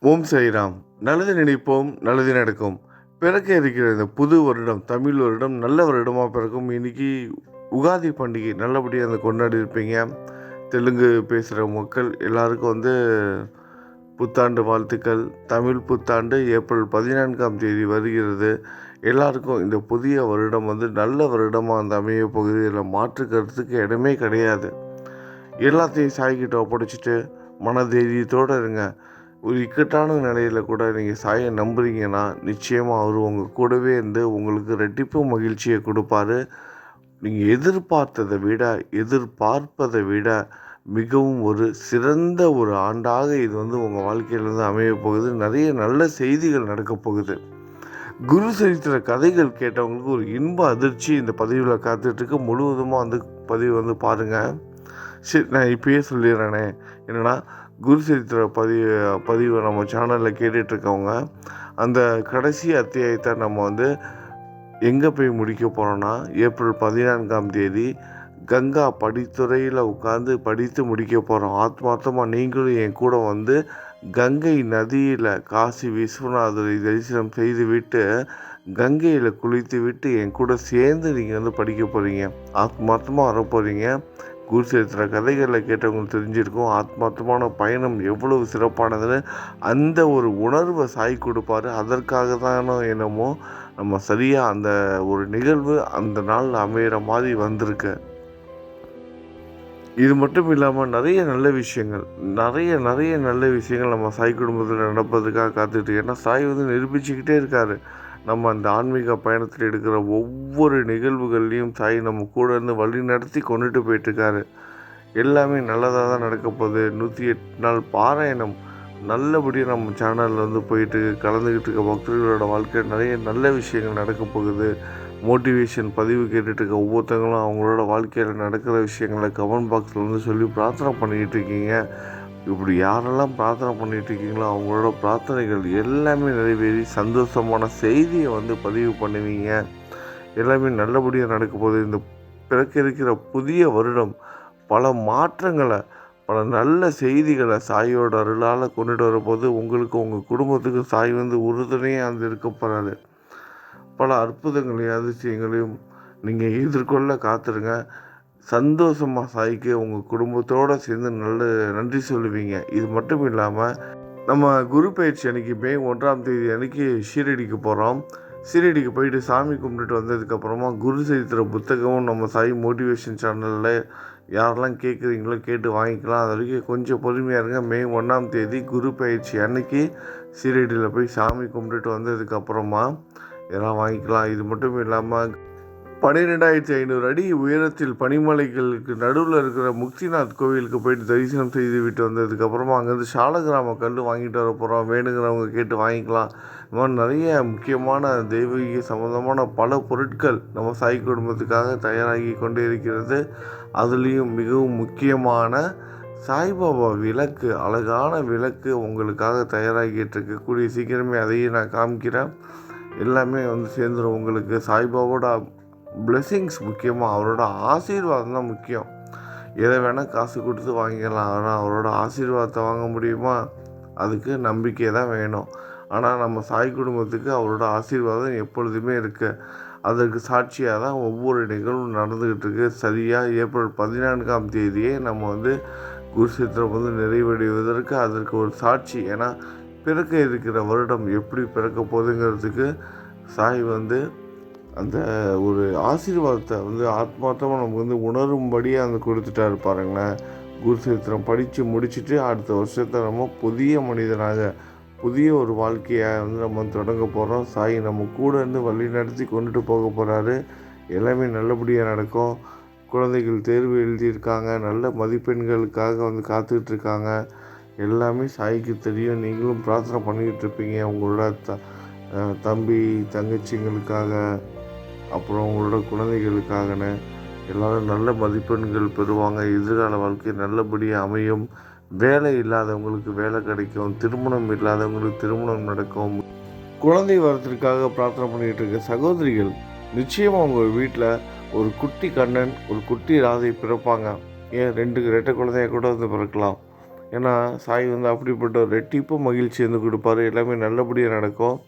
ஓம் சாய்ராம். நல்லது நினைப்போம் நல்லது நடக்கும். பிறக்க இருக்கிற இந்த புது வருடம் தமிழ் வருடம் நல்ல வருடமாக பிறக்கும். இன்னைக்கு உகாதி பண்டிகை நல்லபடியாக அந்த கொண்டாடி இருப்பீங்க. தெலுங்கு பேசுகிற மக்கள் எல்லாருக்கும் வந்து புத்தாண்டு வாழ்த்துக்கள். தமிழ் புத்தாண்டு ஏப்ரல் பதினான்காம் தேதி வருகிறது. எல்லாருக்கும் இந்த புதிய வருடம் வந்து நல்ல வருடமாக அந்த அமைய பகுதியில் மாற்று கருத்துக்கு இடமே கிடையாது. எல்லாத்தையும் சாய்கிட்ட ஒப்படைச்சிட்டு மன தைரியத்தோடு இருங்க. ஒரு இக்கட்டான நிலையில் கூட நீங்கள் சாயை நம்புறீங்கன்னா நிச்சயமாக அவர் உங்கள் கூடவே இருந்து உங்களுக்கு ரெட்டிப்பு மகிழ்ச்சியை கொடுப்பாரு. நீங்கள் எதிர்பார்த்ததை விட எதிர்பார்ப்பதை விட மிகவும் ஒரு சிறந்த ஒரு ஆண்டாக இது வந்து உங்கள் வாழ்க்கையிலேருந்து அமைய போகுது. நிறைய நல்ல செய்திகள் நடக்கப் போகுது. குரு சரித்திர கதைகள் கேட்டவங்களுக்கு ஒரு இன்ப அதிர்ச்சி இந்த பதிவில் காத்துட்ருக்கு. முழுவதுமாக வந்து பதிவு வந்து பாருங்கள் சரி நான் இப்பயே சொல்லிடுறேனே. என்னென்னா குரு சரித்திர பதிவு பதிவை நம்ம சேனலில் கேட்டுட்ருக்கவங்க அந்த கடைசி அத்தியாயத்தை நம்ம வந்து எங்கே போய் முடிக்க போகிறோன்னா ஏப்ரல் பதினான்காம் தேதி கங்கா படித்துறையில் உட்காந்து படித்து முடிக்க போகிறோம் ஆத்மார்த்தமாக நீங்களும் என் கூட வந்து கங்கை நதியில் காசி விஸ்வநாதரை தரிசனம் செய்து விட்டு கங்கையில் குளித்து விட்டு என் கூட சேர்ந்து நீங்கள் வந்து படிக்க போகிறீங்க ஆத்மார்த்தமாக வர போகிறீங்க குருசேத்திர கதைகளில் கேட்டவங்களுக்கு தெரிஞ்சிருக்கும். ஆத்மார்த்தமான பயணம் எவ்வளவு சிறப்பானதுன்னு அந்த ஒரு உணர்வை சாய் கொடுப்பார். அதற்காக தானோ என்னமோ நம்ம சரியாக அந்த ஒரு நிகழ்வு அந்த நாள் அமையிற மாதிரி வந்திருக்கு. இது மட்டும் இல்லாமல் நிறைய நல்ல விஷயங்கள் நிறைய நிறைய நல்ல விஷயங்கள் நம்ம சாய் குடும்பத்தில் நடப்பதுக்காக காத்துட்டு ஏன்னா சாய் வந்து நிரூபிச்சுக்கிட்டே இருக்காரு. நம்ம அந்த ஆன்மீக பயணத்தில் எடுக்கிற ஒவ்வொரு நிகழ்வுகள்லையும் தாய் நம்ம கூட இருந்து வழி நடத்தி கொண்டுட்டு போயிட்டுருக்காரு. எல்லாமே நல்லதாக தான் நடக்க போகுது. நூற்றி எட்டு நாள் பாராயணம். நல்லபடியாக நம்ம சேனலில் வந்து போயிட்டு கலந்துக்கிட்டு இருக்க பக்தர்களோட வாழ்க்கையில் நிறைய நல்ல விஷயங்கள் நடக்க போகுது. மோட்டிவேஷன் பதிவு கேட்டுட்டு இருக்க ஒவ்வொருத்தங்களும் அவங்களோட வாழ்க்கையில் நடக்கிற விஷயங்களை கமெண்ட் பாக்ஸில் வந்து சொல்லி பிரார்த்தனை பண்ணிக்கிட்டு இருக்கீங்க. இப்படி யாரெல்லாம் பிரார்த்தனை பண்ணிகிட்டு இருக்கீங்களோ அவங்களோட பிரார்த்தனைகள் எல்லாமே நிறைவேறி சந்தோஷமான செய்தியை வந்து பதிவு பண்ணுவீங்க. எல்லாமே நல்லபடியாக நடக்க போகுது. இந்த பிறக்க இருக்கிற புதிய வருடம் பல மாற்றங்களை பல நல்ல செய்திகளை சாயோட அருளால் கொண்டுட்டு வரும்போது உங்களுக்கு உங்கள் குடும்பத்துக்கு சாய் வந்து உறுதுணையாக வந்து இருக்க போகிறாரு பல அற்புதங்களையும் அதிசயங்களையும் நீங்கள் எதிர்கொள்ள காத்துருங்க. சந்தோஷமாக சாய்க்கு உங்கள் குடும்பத்தோடு சேர்ந்து நல்ல நன்றி சொல்லுவீங்க. இது மட்டும் இல்லாமல் நம்ம குரு பயிற்சி அன்றைக்கி மே ஒன்றாம் தேதி அன்றைக்கி ஷீரடிக்கு போகிறோம் ஷீரடிக்கு போயிட்டு சாமி கும்பிட்டுட்டு வந்ததுக்கப்புறமா குரு சரித்திர புத்தகமும் நம்ம சாய் மோட்டிவேஷன் சேனலில் யாரெல்லாம் கேட்குறீங்களோ கேட்டு வாங்கிக்கலாம். அது வரைக்கும் கொஞ்சம் பொறுமையாக இருங்க. மே ஒன்றாம் தேதி குரு பயிற்சி அன்னைக்கு ஷீரடியில் போய் சாமி கும்பிட்டுட்டு வந்ததுக்கப்புறமா இதெல்லாம் வாங்கிக்கலாம். இது மட்டும் இல்லாமல் பன்னிரெண்டாயிரத்தி ஐநூறு அடி உயரத்தில் பனிமலைகளுக்கு நடுவில் இருக்கிற முக்திநாத் கோவிலுக்கு போயிட்டு தரிசனம் செய்து விட்டு வந்ததுக்கப்புறமா அங்கேருந்து சாலகிராம கல் வாங்கிட்டு வர போகிறோம் வேணுங்கிறவங்க கேட்டு வாங்கிக்கலாம். இந்த மாதிரி நிறைய முக்கியமான தெய்வீக சம்மந்தமான பல பொருட்கள் நம்ம சாய் குடும்பத்துக்காக தயாராகி கொண்டே இருக்கிறது. அதுலேயும் மிகவும் முக்கியமான சாய்பாபா விளக்கு அழகான விளக்கு உங்களுக்காக தயாராகிட்டு இருக்கக்கூடிய சீக்கிரமே அதையும் நான் காமிக்கிறேன். எல்லாமே வந்து சேர்ந்துடும் உங்களுக்கு. சாய்பாபாவோட பிளெஸ்ஸிங்ஸ் முக்கியமாக அவரோட ஆசீர்வாதம் தான் முக்கியம். எதை வேணால் காசு கொடுத்து வாங்கிக்கலாம் ஆனால் அவரோட ஆசீர்வாதத்தை வாங்க முடியுமா? அதுக்கு நம்பிக்கை தான் வேணும். ஆனால் நம்ம சாய் குடும்பத்துக்கு அவரோட ஆசீர்வாதம் எப்பொழுதுமே இருக்குது அதற்கு சாட்சியாக தான் ஒவ்வொரு நிகழ்வும் நடந்துக்கிட்டு இருக்கு. சரியாக ஏப்ரல் பதினான்காம் தேதியே நம்ம வந்து குருஷேத்திரம் வந்து நிறைவடைவதற்கு அதற்கு ஒரு சாட்சி. ஏன்னா பிறக்க இருக்கிற வருடம் எப்படி பிறக்க போகுதுங்கிறதுக்கு சாய் வந்து அந்த ஒரு ஆசீர்வாதத்தை வந்து ஆத்மார்த்தமாக நமக்கு வந்து உணரும்படியாக அந்த கொடுத்துட்டாரு பாருங்களேன். குருசேத்திரம் படித்து முடிச்சுட்டு அடுத்த வருஷத்தை நம்ம புதிய மனிதனாக புதிய ஒரு வாழ்க்கையை வந்து நம்ம தொடங்க போகிறோம் சாய் நம்ம கூட இருந்து வழி நடத்தி கொண்டுட்டு போக போகிறாரு எல்லாமே நல்லபடியாக நடக்கும். குழந்தைகள் தேர்வு எழுதியிருக்காங்க. நல்ல மதிப்பெண்களுக்காக வந்து காத்துட்ருக்காங்க எல்லாமே சாய்க்கு தெரியும். நீங்களும் பிரார்த்தனை பண்ணிக்கிட்டு இருப்பீங்க உங்களோட த தம்பி தங்கச்சிங்களுக்காக. அப்புறம் உங்களோட குழந்தைகளுக்காகன்னு எல்லோரும் நல்ல மதிப்பெண்கள் பெறுவாங்க. எதிர்கால வாழ்க்கை நல்லபடியாக அமையும். வேலை இல்லாதவங்களுக்கு வேலை கிடைக்கும். திருமணம் இல்லாதவங்களுக்கு திருமணம் நடக்கும். குழந்தை வரத்திற்காக பிரார்த்தனை பண்ணிகிட்டு இருக்க சகோதரிகள் நிச்சயமாக உங்கள் வீட்டில் ஒரு குட்டி கண்ணன் ஒரு குட்டி ராதை பிறப்பாங்க. ஏன் ரெண்டு ரெட்டை குழந்தைய கூட வந்து பிறக்கலாம். ஏன்னா சாய் வந்து அப்படிப்பட்ட ரெட்டிப்பு மகிழ்ச்சி வந்து கொடுப்பாரு. எல்லாமே நல்லபடியாக நடக்கும்.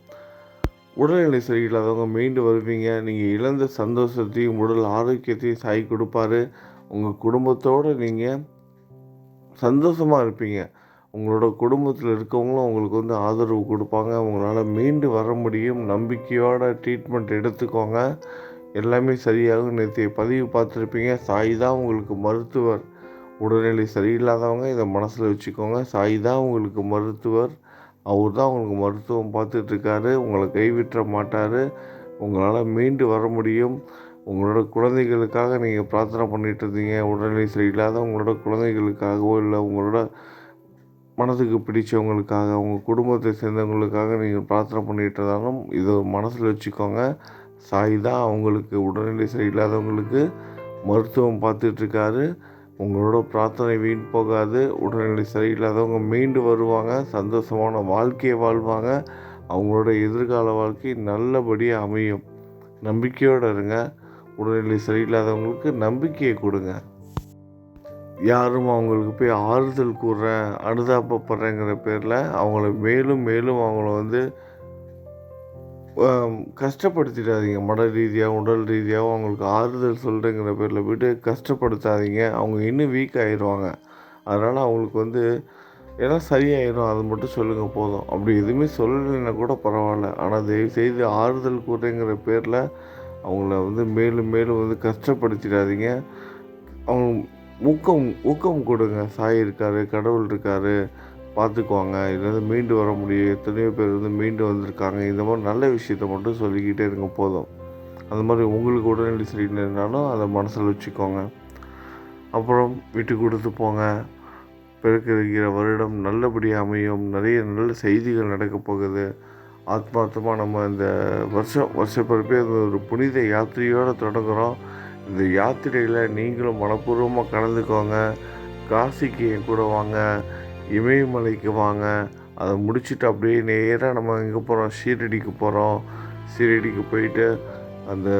உடல்நிலை சரியில்லாதவங்க மீண்டு வருவீங்க. நீங்கள் இழந்த சந்தோஷத்தையும் உடல் ஆரோக்கியத்தையும் சாய் கொடுப்பாரு. உங்கள் குடும்பத்தோடு நீங்கள் சந்தோஷமாக இருப்பீங்க. உங்களோட குடும்பத்தில் இருக்கவங்களும் உங்களுக்கு வந்து ஆதரவு கொடுப்பாங்க. உங்களால் மீண்டு வர முடியும். நம்பிக்கையோட ட்ரீட்மெண்ட் எடுத்துக்கோங்க. எல்லாமே சரியாகும். நேற்றைய பதிவு பார்த்துருப்பீங்க. சாய் தான் உங்களுக்கு மருத்துவர். உடல்நிலை சரியில்லாதவங்க இதை மனசில் வச்சுக்கோங்க. சாய் தான் உங்களுக்கு மருத்துவர். அவர் தான் உங்களுக்கு மருத்துவம் பார்த்துட்ருக்காரு உங்களை கைவிட்ட மாட்டார் உங்களால் மீண்டு வர முடியும். உங்களோட குழந்தைகளுக்காக நீங்கள் பிரார்த்தனை பண்ணிட்டு இருந்தீங்க உடல்நிலை சரியில்லாத உங்களோட குழந்தைகளுக்காகவோ இல்லை உங்களோட மனதுக்கு பிடிச்சவங்களுக்காக உங்கள் குடும்பத்தை சேர்ந்தவங்களுக்காக நீங்கள் பிரார்த்தனை பண்ணிட்டு இருந்தாலும் இதை மனசில் வச்சுக்கோங்க. சாய் தான் அவங்களுக்கு உடல்நிலை சரியில்லாதவங்களுக்கு மருத்துவம் பார்த்துட்ருக்காரு. உங்களோட பிரார்த்தனை வீண் போகாது உடல்நிலை சரியில்லாதவங்க மீண்டு வருவாங்க சந்தோஷமான வாழ்க்கையை வாழ்வாங்க. அவங்களோட எதிர்கால வாழ்க்கை நல்லபடியாக அமையும். நம்பிக்கையோடு இருங்க. உடல்நிலை சரியில்லாதவங்களுக்கு நம்பிக்கையை கொடுங்க. யாரும் அவங்களுக்கு போய் ஆறுதல் கூறுறேன் அனுதாபப்படுறேங்கிற பேரில் அவங்கள மேலும் மேலும் அவங்கள வந்து கஷ்டப்படுத்திடாதீங்க. மன ரீதியாக உடல் ரீதியாகவும் அவங்களுக்கு ஆறுதல் சொல்கிறேங்கிற பேரில் போய்ட்டு கஷ்டப்படுத்தாதீங்க. அவங்க இன்னும் வீக் ஆயிடுவாங்க அதனால் அவங்களுக்கு வந்து எல்லாம் சரியாயிடும் அது மட்டும் சொல்லுங்கள் போதும். அப்படி எதுவுமே சொல்லலைன்னா கூட பரவாயில்ல. ஆனால் தயவுசெய்து ஆறுதல் கூறுங்கிற பேரில் அவங்கள வந்து மேலும் மேலும் வந்து கஷ்டப்படுத்திடாதீங்க. அவங்க ஊக்கம் ஊக்கம் கொடுங்க. சாய் இருக்கார் கடவுள் இருக்கார். பார்த்துக்குவாங்க. இதுலேருந்து மீண்டு வர முடியும். எத்தனையோ பேர் வந்து மீண்டு வந்திருக்காங்க. இந்த மாதிரி நல்ல விஷயத்த மட்டும் சொல்லிக்கிட்டே இருங்க போதும். அந்த மாதிரி உங்களுக்கு உடல்நிலை சரியில்லைனாலும் அதை மனசில் வச்சுக்கோங்க. அப்புறம் விட்டு கொடுத்து போங்க. பிறக்கிற வருடம் நல்லபடியாக அமையும். நிறைய நல்ல செய்திகள் நடக்கப் போகுது. ஆத்மார்த்தமாக நம்ம இந்த வருஷம் வருஷப்பிறப்பே அந்த ஒரு புனித யாத்திரையோடு தொடங்குகிறோம் இந்த யாத்திரையில் நீங்களும் மனப்பூர்வமாக கலந்துக்கோங்க. காசிக்கு என் கூட வாங்க. இமயமலைக்கு வாங்க. அதை முடிச்சுட்டு அப்படியே நேராக நம்ம எங்கே போகிறோம் ஷீரடிக்கு போகிறோம் ஷீரடிக்கு போயிட்டு அந்த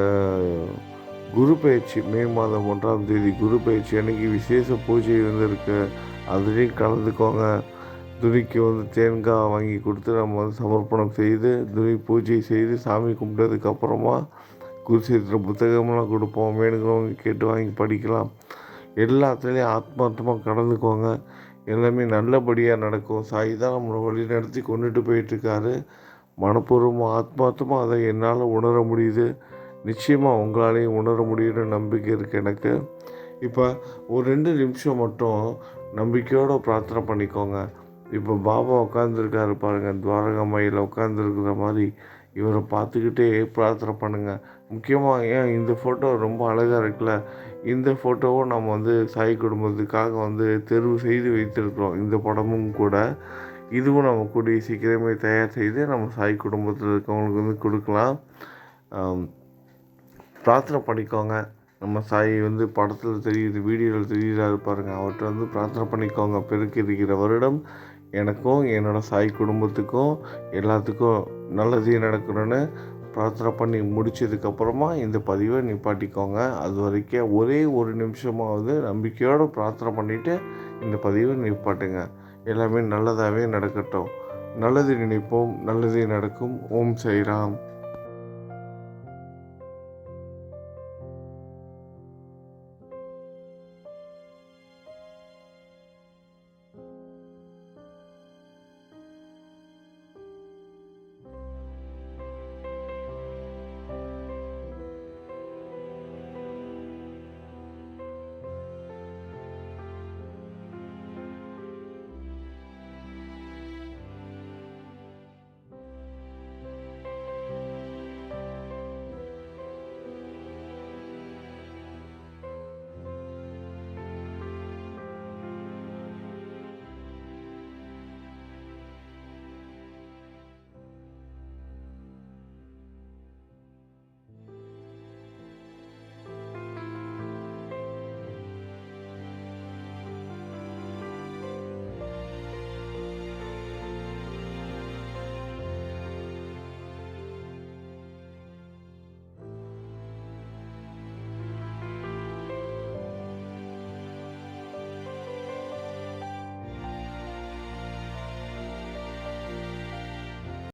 குரு பயிற்சி மே மாதம் ஒன்றாம் தேதி குரு பயிற்சி அன்றைக்கி விசேஷ பூஜை வந்து இருக்குது அதுலேயும் கலந்துக்கோங்க. துணிக்கு வந்து தேங்காய் வாங்கி கொடுத்து நம்ம வந்து சமர்ப்பணம் செய்து துணி பூஜை செய்து சாமி கும்பிட்டதுக்கப்புறமா குருசேத்திர புத்தகம்லாம் கொடுப்போம். வேணுங்கிறவங்க கேட்டு வாங்கி படிக்கலாம். எல்லாத்துலேயும் ஆத்மார்த்தமாக கலந்துக்கோங்க. எல்லாமே நல்லபடியாக நடக்கும். சாய் தான் நம்மளை வழி நடத்தி கொண்டுட்டு போயிட்டுருக்காரு. மனப்பூர்வமாக ஆத்மார்த்தமாக அதை என்னால் உணர முடியுது. நிச்சயமாக உங்களாலேயும் உணர முடியுன்னு நம்பிக்கை இருக்குது எனக்கு. இப்போ ஒரு ரெண்டு நிமிஷம் மட்டும் நம்பிக்கையோடு பிரார்த்தனை பண்ணிக்கோங்க. இப்போ பாபா உட்காந்துருக்காரு பாருங்கள் துவாரகமையில் உட்காந்துருக்கிற மாதிரி. இவரை பார்த்துக்கிட்டே பிரார்த்தனை பண்ணுங்கள் முக்கியமாக ஏன் இந்த ஃபோட்டோ ரொம்ப அழகாக இருக்குல்ல? இந்த ஃபோட்டோவும் நம்ம வந்து சாய் குடும்பத்துக்காக வந்து தேர்வு செய்து வைத்திருக்கிறோம். இந்த படமும் கூட. இதுவும் நம்ம கூடிய சீக்கிரமே தயார் செய்து நம்ம சாய் குடும்பத்தில் இருக்கவங்களுக்கு வந்து கொடுக்கலாம். பிரார்த்தனை பண்ணிக்கோங்க. நம்ம சாய் வந்து படத்தில் தெரியுது வீடியோவில் தெரியுறாரு பாருங்கள் அவர்கிட்ட வந்து பிரார்த்தனை பண்ணிக்கோங்க. பெருக்கி இருக்கிற வருடம் எனக்கும் என்னோட சாய் குடும்பத்துக்கும் எல்லாத்துக்கும் நல்லதே நடக்கணும்னு பிரார்த்தனை பண்ணி முடிச்சதுக்கப்புறமா இந்த பதிவை நிப்பாட்டிக்கோங்க. அது வரைக்கும் ஒரே ஒரு நிமிஷமாவது நம்பிக்கையோடு பிரார்த்தனை பண்ணிவிட்டு இந்த பதிவை நிப்பாட்டுங்க. எல்லாமே நல்லதாகவே நடக்கட்டும். நல்லது நினைப்போம் நல்லதே நடக்கும். ஓம் சைராம்